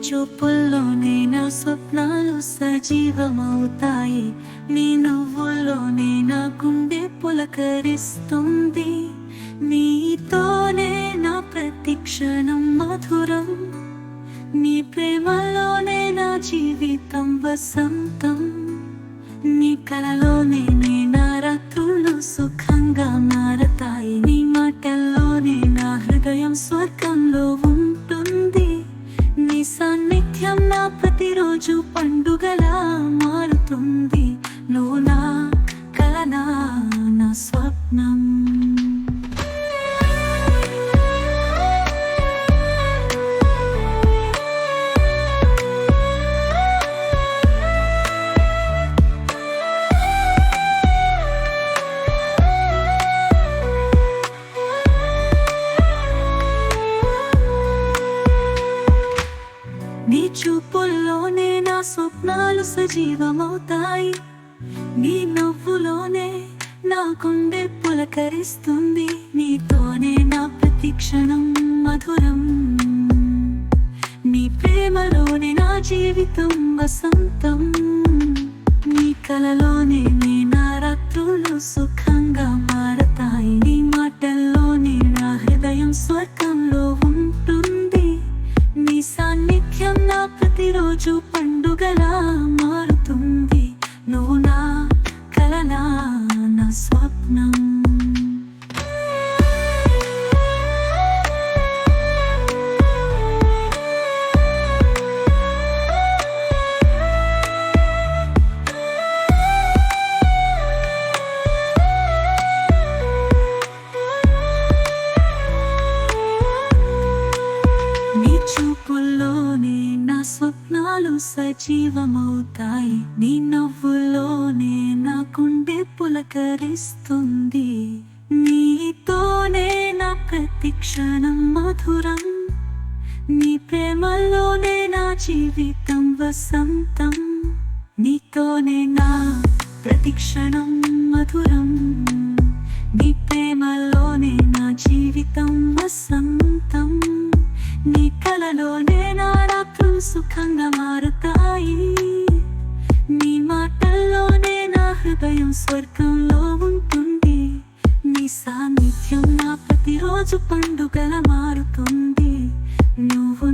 చూపుల్లోనే నా స్వప్నాలు సజీవమవుతాయి. నీ నువ్వుల్లోనే నా గుండె పులకరిస్తుంది. నీతోనే నా ప్రతి క్షణం మధురం. నీ ప్రేమలోనే నా జీవితం వసంతం. నీ కలలోనే నే నా రాత్రులు రోజు పండుగలా మారుతుంది. నువ్వు నా కలనా నా స్వప్నం. నీ స్వప్నాలు సజీవమవుతాయి. నీ నవ్వులోనే నా గుండె పులకరిస్తుంది. నీతోనే నా ప్రతి క్షణం మధురం. నీ ప్రేమలోనే నా జీవితం వసంతం. నీ కలలోనే నీ నా రాత్రులు సుఖంగా మారతాయి. నీ మాటల్లోనే నా హృదయం స్వర్గంలో ఉంటుంది. నీ సాన్నిధ్యం నా ప్రతిరోజు పండు పండుగలా మారుతుంది. నువ్వు నా కలనా నా స్వప్నం. నీ చూపుల్లోనే స్వప్నాలు సజీవమవుతాయి. నీ నవ్వులోనే నా పులకరిస్తుంది. నీతోనే నా ప్రతి క్షణం మధురం. నీ ప్రేమలోనే నా జీవితం వసంతం. నీతోనే నా ప్రతి క్షణం మధురం. నీ ప్రేమలోనే నా జీవితం వసంతం. నీ కలలోనే సుఖంగా మారుతాయి. నీ మాటల్లోనే నా హృదయం స్వర్గంలో ఉంటుంది. నీ సాన్నిధ్యం నా ప్రతిరోజు పండుగల మారుతుంది. నువ్వు